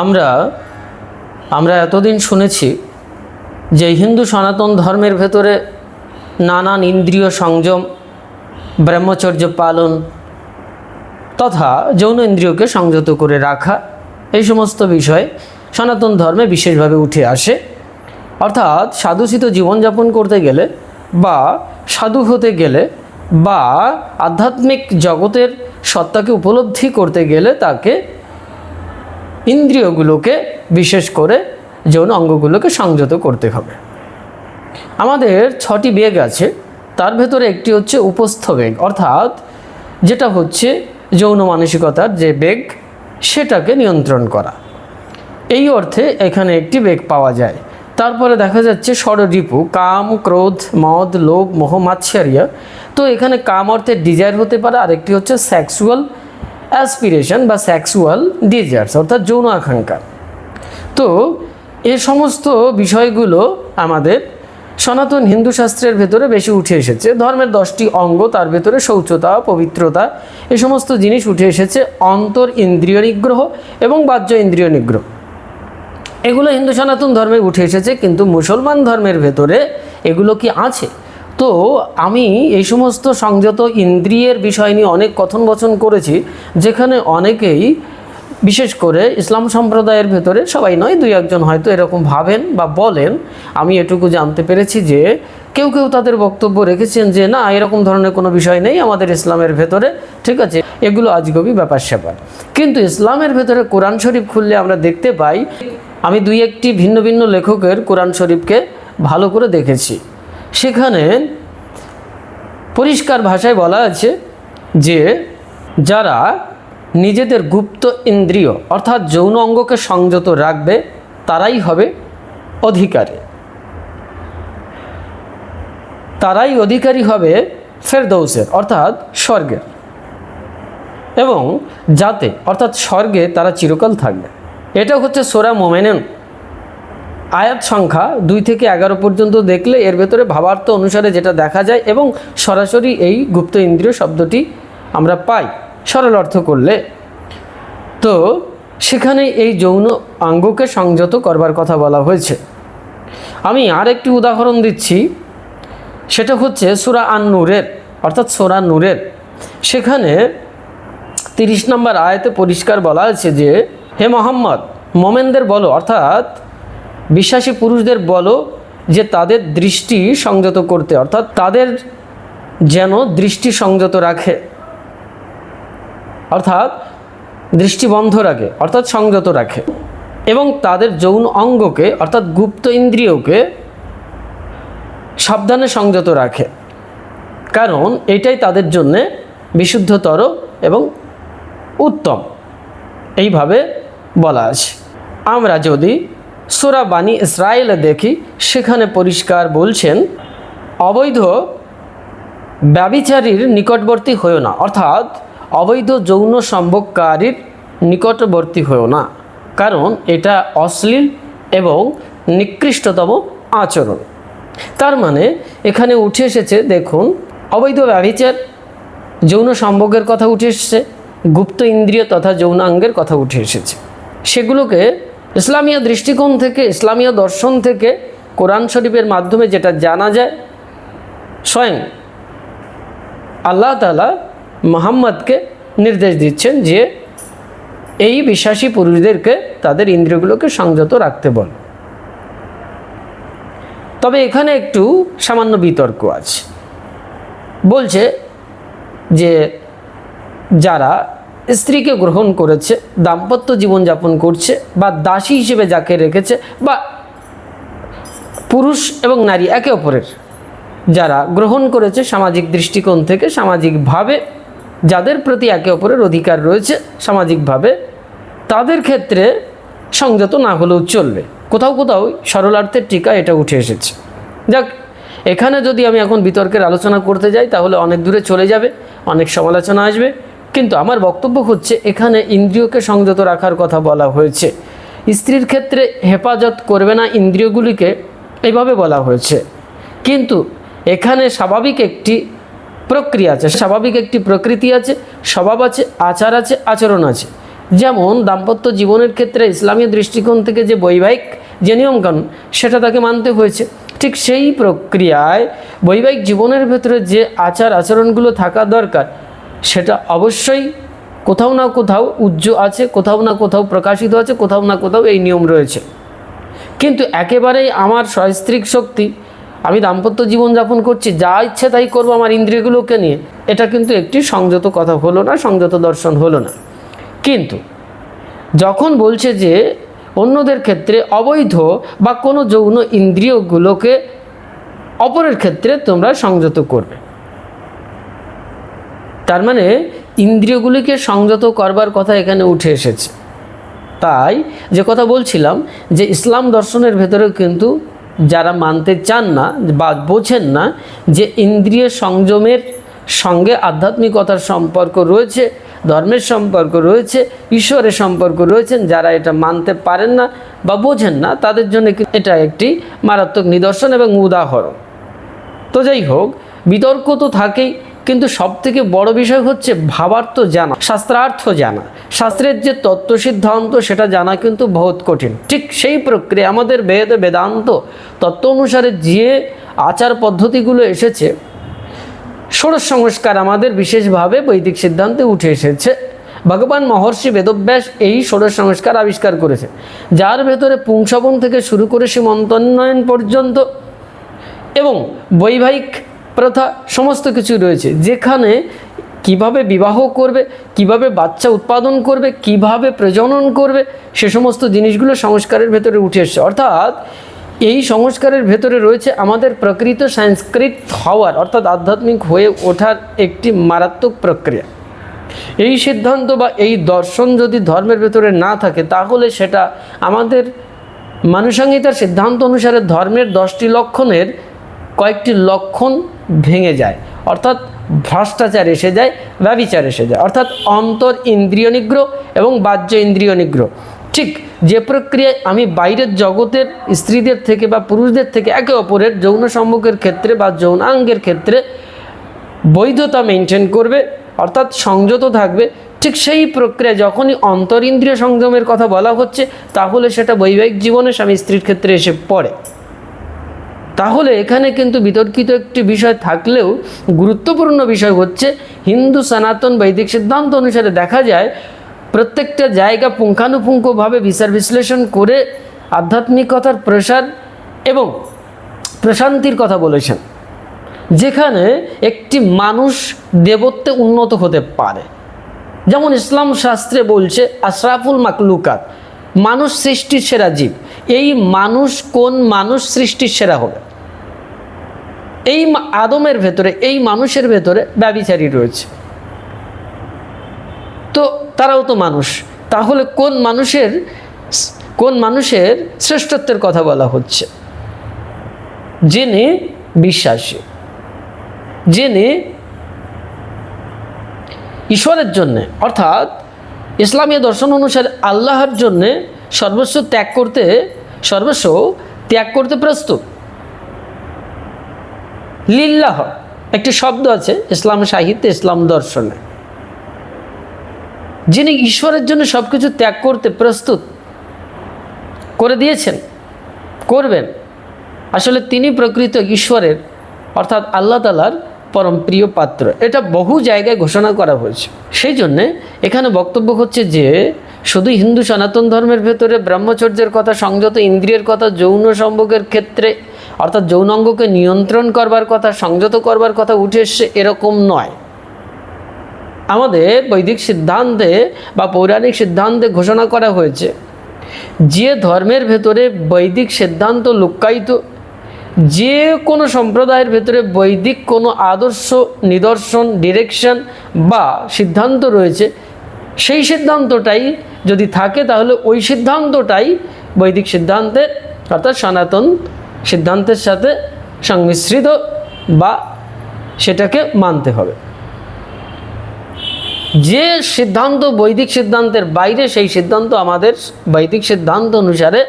আমরা আমরা এতদিন শুনেছি যে হিন্দু সনাতন ধর্মের ভেতরে নানান ইন্দ্রিয় সংযম, ব্রহ্মচর্য পালন তথা যৌন ইন্দ্রিয়কে সংযত করে রাখা, এই সমস্ত বিষয় সনাতন ধর্মে বিশেষভাবে উঠে আসে। অর্থাৎ সাধুসিত জীবনযাপন করতে গেলে বা সাধু হতে গেলে বা আধ্যাত্মিক জগতের সত্তাকে উপলব্ধি করতে গেলে তাকে ইন্দ্রিয়গুলোকে বিশেষ করে যৌন অঙ্গগুলোকে সংযত করতে হবে। আমাদের ছটি বেগ আছে, তার ভেতরে একটি হচ্ছে উপস্থ বেগ, অর্থাৎ যেটা হচ্ছে যৌন মানসিকতার যে বেগ, সেটাকে নিয়ন্ত্রণ করা। এই অর্থে এখানে একটি বেগ পাওয়া যায়। তারপরে দেখা যাচ্ছে ষড়রিপু, কাম, ক্রোধ, মদ, লোভ, মোহ, মাৎসারিয়া। তো এখানে কাম অর্থে ডিজায়ার হতে পারে, আরেকটি হচ্ছে সেক্সুয়াল অ্যাসপিরেশন বা সেক্সুয়াল ডিজায়ার্স অর্থাৎ যৌন আকাঙ্ক্ষা। তো এ সমস্ত বিষয়গুলো আমাদের সনাতন হিন্দু শাস্ত্রের ভেতরে বেশি উঠে এসেছে। ধর্মের দশটি অঙ্গ, তার ভেতরে শৌচতা, পবিত্রতা, এ সমস্ত জিনিস উঠে এসেছে অন্তর ইন্দ্রিয় নিগ্রহ এবং বাহ্য ইন্দ্রিয় নিগ্রহ। এগুলো হিন্দু সনাতন ধর্মে উঠে এসেছে, কিন্তু মুসলমান ধর্মের ভেতরে এগুলো কি আছে? তো আমি এই সমস্ত সংযত ইন্দ্রিয়ের বিষয় নিয়ে অনেক কথন বচন করেছি, যেখানে অনেকেই বিশেষ করে ইসলাম সম্প্রদায়ের ভেতরে সবাই নয়, দুই একজন হয়তো এরকম ভাবেন বা বলেন। আমি এটুকু জানতে পেরেছি যে কেউ কেউ তাদের বক্তব্য রেখেছেন যে, না, এরকম ধরনের কোনো বিষয় নেই আমাদের ইসলামের ভেতরে, ঠিক আছে, এগুলো আজগবি ব্যাপার স্যাপার কিন্তু ইসলামের ভেতরে কোরআন শরীফ খুললে আমরা দেখতে পাই, আমি দুই একটি ভিন্ন ভিন্ন লেখকের কোরআন শরীফকে ভালো করে দেখেছি। সেখানে পরিষ্কার ভাষায় বলা আছে যে যারা নিজেদের গুপ্ত ইন্দ্রিয়, অর্থাৎ যৌন অঙ্গকে সংযত রাখবে, তারাই হবে অধিকারী। তারাই অধিকারী হবে ফেরদৌসের, অর্থাৎ স্বর্গের। এবং যাতে, অর্থাৎ স্বর্গে তারা চিরকাল থাকবে। এটা হচ্ছে সোরা মোমেনেন। আয়াত সংখ্যা দুই থেকে এগারো পর্যন্ত দেখলে এর ভেতরে ভাবার্থ অনুসারে যেটা দেখা যায় এবং সরাসরি এই গুপ্ত ইন্দ্রিয় শব্দটি আমরা পাই। সরল অর্থ করলে। তো সেখানে এই যৌন অঙ্গকে সংযত করবার কথা বলা হয়েছে। আমি আর একটি উদাহরণ দিচ্ছি। সেটা হচ্ছে সুরা আন নূরের অর্থাৎ সোরা নূরের। সেখানে তিরিশ নম্বর আয়াতে পরিষ্কার বলা আছে যে, হে মোহাম্মদ, মোমেনদের বলো, অর্থাৎ বিশ্বাসী পুরুষদের বলো যে তাদের দৃষ্টি সংযত করতে, অর্থাৎ তাদের যেন দৃষ্টি সংযত রাখে। অর্থাৎ দৃষ্টি বন্ধ রাখে, অর্থাৎ সংযত রাখে। এবং তাদের যৌন অঙ্গকে, অর্থাৎ গুপ্ত ইন্দ্রিয়কে সাবধানে সংযত রাখে। কারণ এটাই তাদের জন্যে বিশুদ্ধতর এবং উত্তম। এইভাবে বলা আছে। আমরা যদি সোরা বাণী ইসরায়েলে দেখি সেখানে পরিষ্কার বলছেন, অবৈধ ব্যবিচারীর নিকটবর্তী হয়েও না, অর্থাৎ অবৈধ যৌন সম্ভোগকারীর নিকটবর্তী হয়েও না, কারণ এটা অশ্লীল এবং নিকৃষ্টতম আচরণ। তার মানে এখানে উঠে এসেছে, দেখুন, অবৈধ ব্যবিচার, যৌন সম্ভোগের কথা উঠে এসেছে, গুপ্ত ইন্দ্রিয় তথা যৌনাঙ্গের কথা উঠে এসেছে। সেগুলোকে ইসলামীয় দৃষ্টিকোণ থেকে, ইসলামীয় দর্শন থেকে কোরআন শরীফের মাধ্যমে যেটা জানা যায়, স্বয়ং আল্লাহ তালা মোহাম্মদকে নির্দেশ দিচ্ছেন যে এই বিশ্বাসী পুরুষদেরকে তাদের ইন্দ্রিয়গুলোকে সংযত রাখতে বল। তবে এখানে একটু সামান্য বিতর্ক আছে। বলছে যে যারা স্ত্রীকে গ্রহণ করেছে, দাম্পত্য জীবনযাপন করছে বা দাসী হিসেবে যাকে রেখেছে বা পুরুষ এবং নারী একে অপরের। যারা গ্রহণ করেছে সামাজিক দৃষ্টিকোণ থেকে, সামাজিকভাবে যাদের প্রতি একে অপরের অধিকার রয়েছে, সামাজিকভাবে তাদের ক্ষেত্রে সংযত না হলেও চলবে। কোথাও কোথাও সরলার্থের টিকা এটা উঠে এসেছে। যাক, এখানে যদি আমি এখন বিতর্কের আলোচনা করতে যাই, তাহলে অনেক দূরে চলে যাবে, অনেক সমালোচনা আসবে। কিন্তু আমার বক্তব্য হচ্ছে, এখানে ইন্দ্রিয়কে সংযত রাখার কথা বলা হয়েছে। স্ত্রীর ক্ষেত্রে হেফাজত করবে না ইন্দ্রিয়গুলিকে এইভাবে বলা হয়েছে। কিন্তু এখানে স্বাভাবিক একটি প্রক্রিয়া আছে, স্বাভাবিক একটি প্রকৃতি আছে, স্বভাব আছে, আচার আছে, আচরণ আছে। যেমন দাম্পত্য জীবনের ক্ষেত্রে ইসলামী দৃষ্টিকোণ থেকে যে বৈবাহিক যে নিয়মকানুন, সেটা তাকে মানতে হয়েছে। ঠিক সেই প্রক্রিয়ায় বৈবাহিক জীবনের ভেতরে যে আচার আচরণগুলো থাকা দরকার সেটা অবশ্যই কোথাও না কোথাও উজ্জ্ব আছে, কোথাও না কোথাও প্রকাশিত আছে, কোথাও না কোথাও এই নিয়ম রয়েছে। কিন্তু একেবারেই আমার সস্ত্রীক শক্তি, আমি দাম্পত্য জীবনযাপন করছি, যা ইচ্ছে তাই করব আমার ইন্দ্রিয়গুলোকে নিয়ে, এটা কিন্তু একটি সংযত কথা হলো না, সংযত দর্শন হলো না। কিন্তু যখন বলছে যে অন্যদের ক্ষেত্রে অবৈধ বা কোনো যৌন ইন্দ্রিয়গুলোকে অপরের ক্ষেত্রে তোমরা সংযত করবে তার মানে ইন্দ্রিয়গুলিকে সংযত করবার কথা এখানে উঠে এসেছে। তাই যে কথা বলছিলাম যে ইসলাম দর্শনের ভেতরেও কিন্তু যারা মানতে চান না বা বোঝেন না যে ইন্দ্রিয় সংযমের সঙ্গে আধ্যাত্মিকতার সম্পর্ক রয়েছে, ধর্মের সম্পর্ক রয়েছে, ঈশ্বরের সম্পর্ক রয়েছেন যারা এটা মানতে পারেন না বা বোঝেন না, তাদের জন্য এটা একটি মারাত্মক নিদর্শন এবং উদাহরণ। তো যাই হোক, বিতর্ক তো থাকেই কিন্তু সব থেকে বড় বিষয় হচ্ছে ভাবার্থ জানা, শাস্ত্রার্থ জানা। শাস্ত্রের যে তত্ত্ব সিদ্ধান্ত সেটা জানা কিন্তু বহুত কঠিন। ঠিক সেই প্রক্রিয়া, আমাদের বেদ, বেদান্ত তত্ত্ব অনুসারে যে আচার পদ্ধতিগুলো এসেছে, ষোড়শ সংস্কার আমাদের বিশেষভাবে বৈদিক সিদ্ধান্তে উঠে এসেছে। ভগবান মহর্ষি বেদব্যাস এই ষোড়শ সংস্কার আবিষ্কার করেছে। যার ভেতরে পুংসবন থেকে শুরু করে সীমন্তোন্নয়ন পর্যন্ত এবং বৈবাহিক প্রথা, সমস্ত কিছু রয়েছে। যেখানে কীভাবে বিবাহ করবে, কীভাবে বাচ্চা উৎপাদন করবে, কীভাবে প্রজনন করবে, সে সমস্ত জিনিসগুলো সংস্কারের ভেতরে উঠে এসছে। অর্থাৎ এই সংস্কারের ভেতরে রয়েছে আমাদের প্রকৃত সংস্কৃত হওয়ার, অর্থাৎ আধ্যাত্মিক হয়ে ওঠার একটি মারাত্মক প্রক্রিয়া। এই সিদ্ধান্ত বা এই দর্শন যদি ধর্মের ভেতরে না থাকে, তাহলে সেটা আমাদের মানুষাঙ্গিতার সিদ্ধান্ত অনুসারে ধর্মের দশটি লক্ষণের কয়েকটি লক্ষণ ভেঙে যায়। অর্থাৎ ভ্রষ্টাচার এসে যায় ব্যবিচার এসে যায়। অর্থাৎ অন্তর ইন্দ্রিয় নিগ্রহ এবং বাহ্য ইন্দ্রিয় নিগ্রহ। ঠিক যে প্রক্রিয়ায় আমি বাইরের জগতের স্ত্রীদের থেকে বা পুরুষদের থেকে একে অপরের যৌন সম্মুখের ক্ষেত্রে বা যৌনাঙ্গের ক্ষেত্রে বৈধতা মেনটেন করবে, অর্থাৎ সংযত থাকবে, ঠিক সেই প্রক্রিয়া যখনই অন্তরিন্দ্রিয় সংযমের কথা বলা হচ্ছে, তাহলে সেটা বৈবাহিক জীবনে স্বামী স্ত্রীর ক্ষেত্রে এসে পড়ে। তাহলে এখানে কিন্তু বিতর্কিত একটি বিষয় থাকলেও গুরুত্বপূর্ণ বিষয় হচ্ছে হিন্দু সনাতন বৈদিক সিদ্ধান্ত অনুসারে দেখা যায় প্রত্যেকটা জায়গা পুঙ্খানুপুঙ্খভাবে বিচার বিশ্লেষণ করে আধ্যাত্মিকতার প্রসার এবং প্রশান্তির কথা বলেছেন, যেখানে একটি মানুষ দেবত্বে উন্নত হতে পারে। যেমন ইসলাম শাস্ত্রে বলছে, আশরাফুল মাকলুকাত মানুষ সৃষ্টির সেরা জীব। এই মানুষ কোন মানুষ সৃষ্টির সেরা হবে? এই আদমের ভেতরে, এই মানুষের ভেতরে ব্যবিচারী রয়েছে। তো তারাও তো মানুষ। তাহলে কোন মানুষের কোন মানুষের শ্রেষ্ঠত্বের কথা বলা হচ্ছে? যিনি বিশ্বাসী। যিনি ঈশ্বরের জন্যে, অর্থাৎ ইসলামীয় দর্শন অনুসারে আল্লাহর জন্যে সর্বস্ব ত্যাগ করতে, সর্বস্ব ত্যাগ করতে প্রস্তুত। লিল্লাহ, একটি শব্দ আছে, ইসলাম সাহিত্যে, ইসলাম দর্শনে। যিনি ঈশ্বরের জন্য সব কিছু ত্যাগ করতে প্রস্তুত করে দিয়েছেন, করবেন, আসলে তিনি প্রকৃত ঈশ্বরের, অর্থাৎ আল্লাহ তালার পরম প্রিয় পাত্র। এটা বহু জায়গায় ঘোষণা করা হয়েছে। সেই জন্যে এখানে বক্তব্য হচ্ছে যে শুধু হিন্দু সনাতন ধর্মের ভেতরে ব্রহ্মচর্যের কথা, সংযত ইন্দ্রিয়ের কথা, যৌন সম্ভোগের ক্ষেত্রে, অর্থাৎ যৌনাঙ্গকে নিয়ন্ত্রণ করবার কথা, সংযত করবার কথা উঠে এসছে, এরকম নয়। আমাদের বৈদিক সিদ্ধান্তে বা পৌরাণিক সিদ্ধান্তে ঘোষণা করা হয়েছে, যে ধর্মের ভেতরে বৈদিক সিদ্ধান্ত লুক্কায়িত যে কোনো সম্প্রদায়ের ভেতরে বৈদিক কোনো আদর্শ নিদর্শন, ডিরেকশন বা সিদ্ধান্ত রয়েছে সেই সিদ্ধান্তটাই যদি থাকে, তাহলে ওই সিদ্ধান্তটাই বৈদিক সিদ্ধান্তের অর্থাৎ সনাতন সিদ্ধান্তের সাথে সংমিশ্রিত বা সেটাকে মানতে হবে। যে সিদ্ধান্ত বৈদিক সিদ্ধান্তের বাইরে, সেই সিদ্ধান্ত আমাদের বৈদিক সিদ্ধান্ত অনুসারে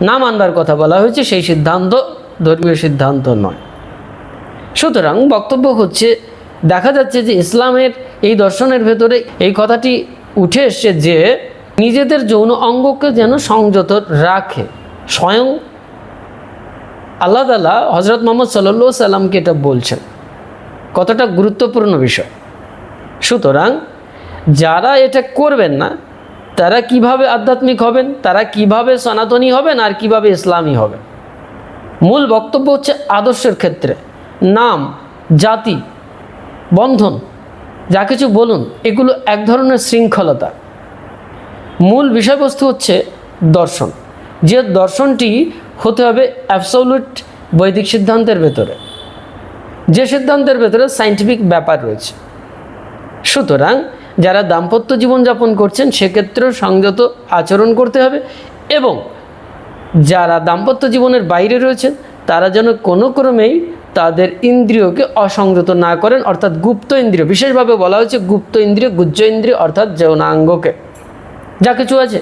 না মানবার কথা বলা হয়েছে, সেই সিদ্ধান্ত ধর্মীয় সিদ্ধান্ত নয়। সুতরাং বক্তব্য হচ্ছে দেখা যাচ্ছে যে ইসলামের এই দর্শনের ভেতরে এই কথাটি উঠে এসছে যে নিজেদের যৌন অঙ্গকে যেন সংযত রাখে। স্বয়ং আল্লাহ তালা হজরত মোহাম্মদ সাল্লা সাল্লামকে এটা বলছেন। কতটা গুরুত্বপূর্ণ বিষয়। সুতরাং যারা এটা করবেন না, তারা কীভাবে আধ্যাত্মিক হবেন, তারা কীভাবে সনাতনী হবেন আর কীভাবে ইসলামী হবেন। মূল বক্তব্য হচ্ছে আদর্শের ক্ষেত্রে। নাম, জাতি বন্ধন, যা কিছু বলুন, এগুলো এক ধরনের শৃঙ্খলতা। মূল বিষয়বস্তু হচ্ছে দর্শন। যে দর্শনটি হতে হবে অ্যাবসোলুট বৈদিক সিদ্ধান্তের ভেতরে। যে সিদ্ধান্তের ভেতরে সাইন্টিফিক ব্যাপার রয়েছে। সুতরাং যারা দাম্পত্য জীবনযাপন করছেন, সেক্ষেত্রেও সংযত আচরণ করতে হবে এবং যারা দাম্পত্য জীবনের বাইরে রয়েছেন, তারা যেন কোনো ক্রমেই তাদের ইন্দ্রিয়কে অসংযত না করেন, অর্থাৎ গুপ্ত ইন্দ্রিয়। বিশেষভাবে বলা হয়েছে গুপ্ত ইন্দ্রিয়, গুজ্জ ইন্দ্রিয়, অর্থাৎ যৌনাঙ্গকে। যা কিছু আছে,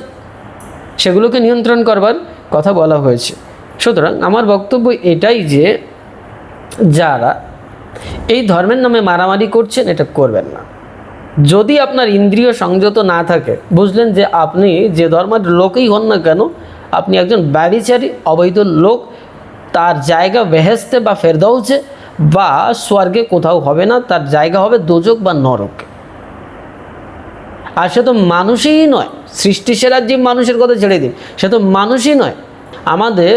সেগুলোকে নিয়ন্ত্রণ করবার কথা বলা হয়েছে। সুতরাং আমার বক্তব্য এটাই যে, যারা এই ধর্মের নামে মারামারি করছেন, এটা করবেন না। যদি আপনার ইন্দ্রিয় সংযত না থাকে, বুঝলেন যে আপনি যে ধর্মের লোকই হন না কেন, আপনি একজন ব্যবিচারী অবৈধ লোক তার জায়গা বেহেস্তে বা ফেরদাউসে বা স্বর্গে কোথাও হবে না, তার জায়গা হবে দোজক বা নরক। আর সে তো মানুষই নয়, সৃষ্টি সেরার জীব মানুষের কথা ছেড়ে দিন। সে তো মানুষই নয়। আমাদের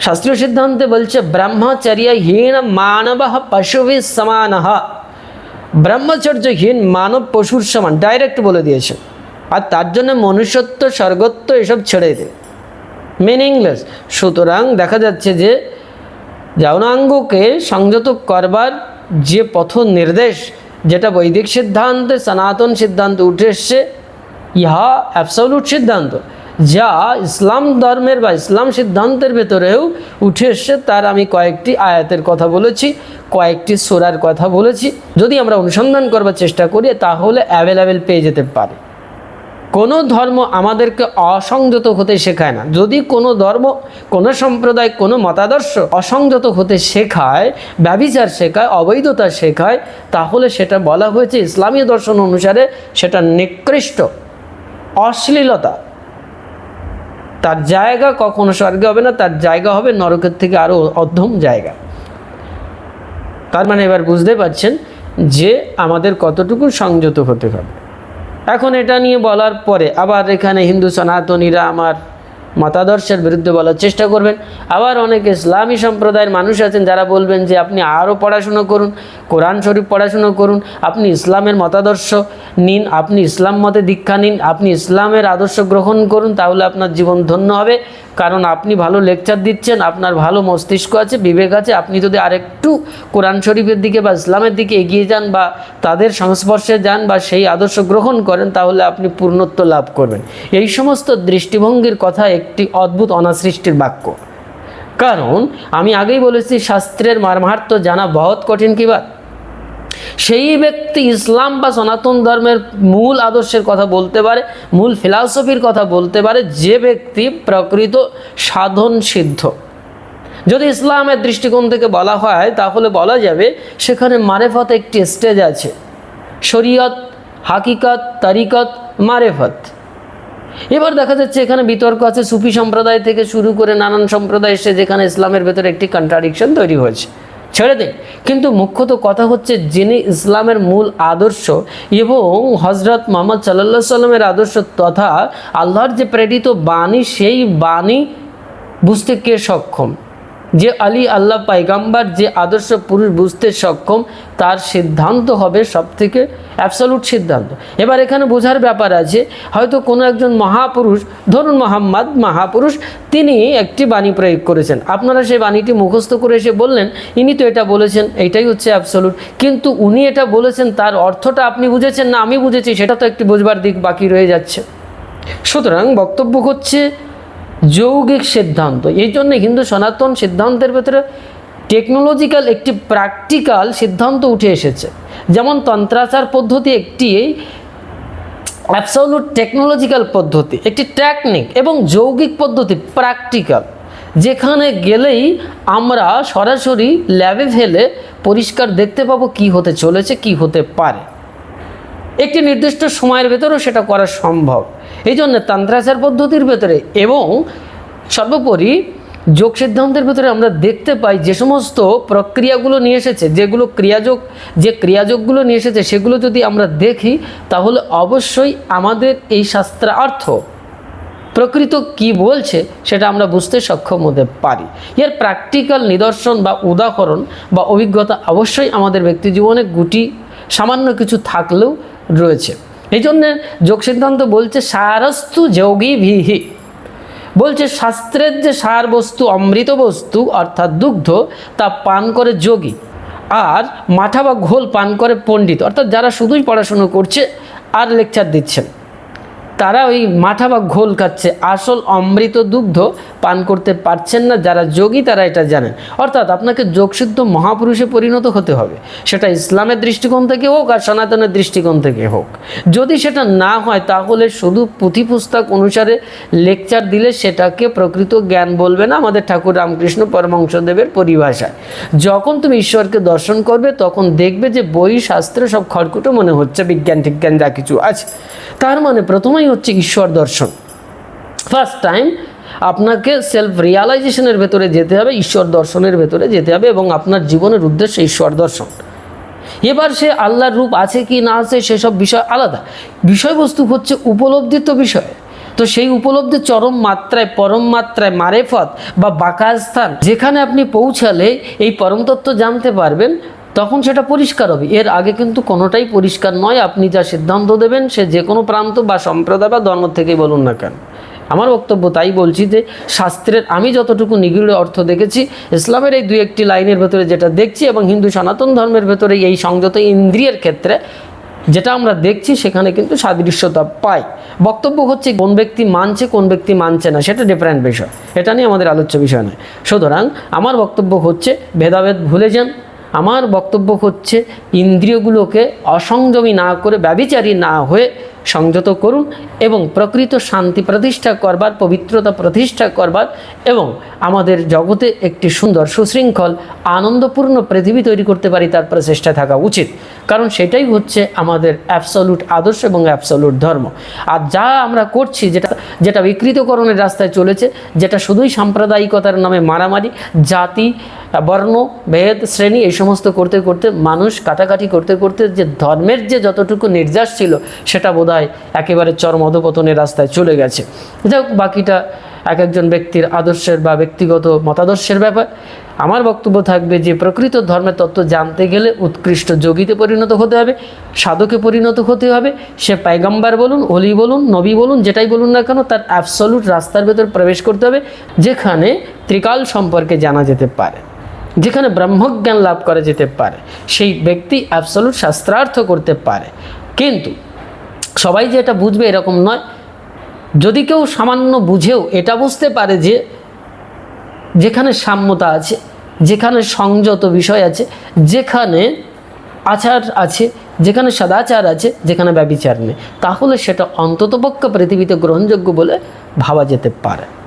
শাস্ত্রীয় সিদ্ধান্তে বলছে, ব্রহ্মচর্যহীন মানব পশুভি সমান। ব্রহ্মচর্যহীন মানব পশুর সমান, ডাইরেক্ট বলে দিয়েছে। আর তার জন্য মনুষ্যত্ব, স্বর্গত্ব, এসব ছেড়ে দেয় মিনিংলেস সুতরাং দেখা যাচ্ছে যে যৌনাঙ্গকে সংযত করবার যে পথ নির্দেশ যেটা বৈদিক সিদ্ধান্তে, সনাতন সিদ্ধান্ত উঠে এসছে, ইহা অ্যাবসলুট সিদ্ধান্ত। যা ইসলাম ধর্মের বা ইসলাম সিদ্ধান্তের ভেতরেও উঠে এসছে, তার আমি কয়েকটি আয়াতের কথা বলেছি, কয়েকটি সোরার কথা বলেছি। যদি আমরা অনুসন্ধান করবার চেষ্টা করি, তাহলে অ্যাভেলেবেল পেয়ে যেতে পারে। কোনো ধর্ম আমাদেরকে অসংযত হতে শেখায় না। যদি কোনো ধর্ম, কোনো সম্প্রদায়, কোনো মতাদর্শ অসংযত হতে শেখায় ব্যবিচার শেখায়, অবৈধতা শেখায়, তাহলে সেটা বলা হয়েছে ইসলামী দর্শন অনুসারে সেটা নিকৃষ্ট, অশ্লীলতা। তার জায়গা কখনো স্বর্গে হবে না, তার জায়গা হবে নরকের থেকে আরও অধ্যম জায়গা। তার মানে এবার বুঝতে পারছেন যে আমাদের কতটুকু সংযত হতে হবে। এখন এটা নিয়ে বলার পরে আবার এখানে হিন্দু সনাতনীরা আমার মতাদর্শের বিরুদ্ধে বলার চেষ্টা করবেন। আবার অনেক ইসলামী সম্প্রদায়ের মানুষ আছেন যারা বলবেন যে আপনি আরও পড়াশুনো করুন, কোরআন শরীফ পড়াশুনো করুন, আপনি ইসলামের মতাদর্শ নিন, আপনি ইসলাম মতে দীক্ষা নিন, আপনি ইসলামের আদর্শ গ্রহণ করুন, তাহলে আপনার জীবন ধন্য হবে। কারণ আপনি ভালো লেকচার দিচ্ছেন, আপনার ভালো মস্তিষ্ক আছে, বিবেক আছে, আপনি যদি আরেকটু কোরআন শরীফের দিকে বা ইসলামের দিকে এগিয়ে যান বা তাদের সংস্পর্শে যান বা সেই আদর্শ গ্রহণ করেন, তাহলে আপনি পূর্ণত্ব লাভ করবেন। এই সমস্ত দৃষ্টিভঙ্গির কথা একটি অদ্ভুত অনাসৃষ্টির বাক্য। কারণ আমি আগেই বলেছি, শাস্ত্রের মারমার্থ জানা বহুত কঠিন কি বাত? সেই ব্যক্তি ইসলাম বা সনাতন ধর্মের মূল আদর্শের কথা বলতে পারে, মূল ফিলসফির কথা বলতে পারে, যে ব্যক্তি প্রকৃত সাধন সিদ্ধ। যদি ইসলামের দৃষ্টিকোণ থেকে বলা হয়, তাহলে বলা যাবে সেখানে মারেফত একটি স্টেজ আছে। শরীয়ত, হাকিকত, তারিকত, মারেফত। এবার দেখা যাচ্ছে এখানে বিতর্ক আছে, সুফি সম্প্রদায় থেকে শুরু করে নানান সম্প্রদায় এসে যেখানে ইসলামের ভেতরে একটি কন্ট্রাডিকশন তৈরি হয়েছে। ছেড়ে দিন কিন্তু মুখ্যত কথা হচ্ছে যিনি ইসলামের মূল আদর্শ এবং হজরত মোহাম্মদ সাল্লা সাল্লামের আদর্শ তথা আল্লাহর যে প্রেরিত বাণী, সেই বাণী বুঝতে কে সক্ষম? যে আলী আল্লাহ পাইগাম্বার যে আদর্শ পুরুষ বুঝতে সক্ষম, তার সিদ্ধান্ত হবে সব থেকে অ্যাবসলুট সিদ্ধান্ত। এবার এখানে বোঝার ব্যাপার আছে, হয়তো কোনো একজন মহাপুরুষ, ধরুন মোহাম্মদ মহাপুরুষ, তিনি একটি বাণী প্রয়োগ করেছেন। আপনারা সেই বাণীটি মুখস্থ করে এসে বললেন, ইনি তো এটা বলেছেন এইটাই হচ্ছে অ্যাবসলুট কিন্তু উনি এটা বলেছেন, তার অর্থটা আপনি বুঝেছেন না, আমি বুঝেছি, সেটা তো একটি বোঝবার দিক বাকি রয়ে যাচ্ছে। সুতরাং বক্তব্য হচ্ছে যৌগিক সিদ্ধান্ত। এই জন্য হিন্দু সনাতন সিদ্ধান্তের ভেতরে টেকনোলজিক্যাল একটি প্র্যাকটিক্যাল সিদ্ধান্ত উঠে এসেছে। যেমন তন্ত্রাচার পদ্ধতি একটি অ্যাবসলুট টেকনোলজিক্যাল পদ্ধতি, একটি টেকনিক এবং যৌগিক পদ্ধতি প্র্যাকটিক্যাল যেখানে গেলেই আমরা সরাসরি ল্যাবে ফেলে পরিষ্কার দেখতে পাবো কি হতে চলেছে, কি হতে পারে। একটি নির্দিষ্ট সময়ের ভেতরেও সেটা করা সম্ভব। এই জন্য তান্ত্রাচার পদ্ধতির ভেতরে এবং সর্বোপরি যোগ সিদ্ধান্তের ভেতরে আমরা দেখতে পাই যে সমস্ত প্রক্রিয়াগুলো নিয়ে এসেছে, যেগুলো ক্রিয়াযোগ, যে ক্রিয়াযোগগুলো নিয়ে এসেছে সেগুলো যদি আমরা দেখি, তাহলে অবশ্যই আমাদের এই শাস্ত্রার্থ প্রকৃত কি বলছে সেটা আমরা বুঝতে সক্ষম হতে পারি। এর প্র্যাকটিক্যাল নিদর্শন বা উদাহরণ বা অভিজ্ঞতা অবশ্যই আমাদের ব্যক্তি জীবনে গুটি সামান্য কিছু থাকলেও রয়েছে। এই জন্যে যোগ সিদ্ধান্ত বলছে, সারস্তু যোগী ভিহি। বলছে, শাস্ত্রের যে সার বস্তু অমৃত বস্তু অর্থাৎ দুগ্ধ, তা পান করে যোগী, আর মাঠা বা ঘোল পান করে পণ্ডিত। অর্থাৎ যারা শুধুই পড়াশুনো করছে, আর লেকচার দিচ্ছেন। তারা ওই মাঠা বা ঘোল খাচ্ছে। আসল অমৃত দুগ্ধ পান করতে পারছেন না যারা যোগী, তারা এটা জানেন। অর্থাৎ আপনাকে যোগসিদ্ধ মহাপুরুষে পরিণত হতে হবে। সেটা ইসলামের দৃষ্টিকোণ থেকে হোক আর সনাতনের দৃষ্টিকোণ থেকে হোক। যদি সেটা না হয়, তাহলে শুধু পুঁথি পুস্তক অনুসারে লেকচার দিলে সেটাকে প্রকৃত জ্ঞান বলবে না আমাদের ঠাকুর রামকৃষ্ণ পরমংশদেবের পরিভাষায়। যখন তুমি ঈশ্বরকে দর্শন করবে, তখন দেখবে যে বই, শাস্ত্রে সব খড়কুটো মনে হচ্ছে বিজ্ঞান টিজ্ঞান যা কিছু আছে। তার মানে প্রথমেই হচ্ছে ঈশ্বর দর্শন। ফার্স্ট টাইম আপনাকে সেলফ রিয়ালাইজেশনের ভেতরে যেতে হবে, ঈশ্বর দর্শনের ভেতরে যেতে হবে এবং আপনার জীবনের উদ্দেশ্য ঈশ্বর দর্শন। এবার সে আল্লাহর রূপ আছে কি না আছে সেসব বিষয় আলাদা। বিষয়বস্তু হচ্ছে উপলব্ধিত বিষয়। তো সেই উপলব্ধি চরম মাত্রায়, পরম মাত্রায় মারেফত বা বাঁকা স্থান যেখানে আপনি পৌঁছালে এই পরম তত্ত্ব জানতে পারবেন তখন সেটা পরিষ্কার হবে। এর আগে কিন্তু কোনোটাই পরিষ্কার নয়। আপনি যা সিদ্ধান্ত দেবেন, সে যে কোনো প্রান্ত বা সম্প্রদায় বা ধর্ম থেকেই বলুন না কেন। আমার বক্তব্য তাই বলছি যে, শাস্ত্রের আমি যতটুকু নিগূঢ় অর্থ দেখেছি, ইসলামের এই দুই একটি লাইনের ভেতরে যেটা দেখছি এবং হিন্দু সনাতন ধর্মের ভেতরে এই সংযত ইন্দ্রিয়ের ক্ষেত্রে যেটা আমরা দেখছি, সেখানে কিন্তু সাদৃশ্যতা পাই। বক্তব্য হচ্ছে কোন ব্যক্তি মানছে, কোন ব্যক্তি মানছে না, সেটা ডিফারেন্ট বিষয়। এটা নিয়ে আমাদের আলোচ্য বিষয় নয়। সুতরাং আমার বক্তব্য হচ্ছে, ভেদাভেদ ভুলে যান আমার বক্তব্য হচ্ছে, ইন্দ্রিয়গুলোকে অসংযমী না করে ব্যবিচারী না হয়ে সংযত করুন এবং প্রকৃত শান্তি প্রতিষ্ঠা করবার, পবিত্রতা প্রতিষ্ঠা করবার এবং আমাদের জগতে একটি সুন্দর সুশৃঙ্খল, আনন্দপূর্ণ পৃথিবী তৈরি করতে পারি তার প্রচেষ্টা থাকা উচিত। কারণ সেটাই হচ্ছে আমাদের অ্যাবসলুট আদর্শ এবং অ্যাবসলুট ধর্ম। আর যা আমরা করছি যেটা যেটা বিকৃতকরণের রাস্তায় চলেছে, যেটা শুধুই সাম্প্রদায়িকতার নামে মারামারি, জাতি বর্ণ, ভেদ, শ্রেণি, এই সমস্ত করতে করতে মানুষ কাটাকাটি করতে করতে যে ধর্মের যে যতটুকু নির্যাস ছিল, সেটা বোধহয় একেবারে চরম অধপতনের রাস্তায় চলে গেছে। যাই বাকিটা এক একজন ব্যক্তির আদর্শের বা ব্যক্তিগত মতাদর্শের ব্যাপার। আমার বক্তব্য থাকবে যে প্রকৃত ধর্মের তত্ত্ব জানতে গেলে উৎকৃষ্ট যোগীতে পরিণত হতে হবে, সাধকে পরিণত হতে হবে। সে পায়গাম্বার বলুন, অলি বলুন, নবী বলুন, যেটাই বলুন না কেন, তার অ্যাবসলুট রাস্তার ভেতর প্রবেশ করতে হবে, যেখানে ত্রিকাল সম্পর্কে জানা যেতে পারে। যেখানে ব্রহ্মজ্ঞান লাভ করা যেতে পারে, সেই ব্যক্তি অ্যাবসলুট শাস্ত্রার্থ করতে পারে। কিন্তু সবাই যে এটা বুঝবে এরকম নয়। যদি কেউ সামান্য বুঝেও এটা বুঝতে পারে যে যেখানে সাম্যতা আছে, যেখানে সংযত বিষয় আছে, যেখানে আচার আছে, যেখানে সদাচার আছে, যেখানে ব্যবিচার নেই, তাহলে সেটা অন্ততপক্ষ পৃথিবীতে গ্রহণযোগ্য বলে ভাবা যেতে পারে।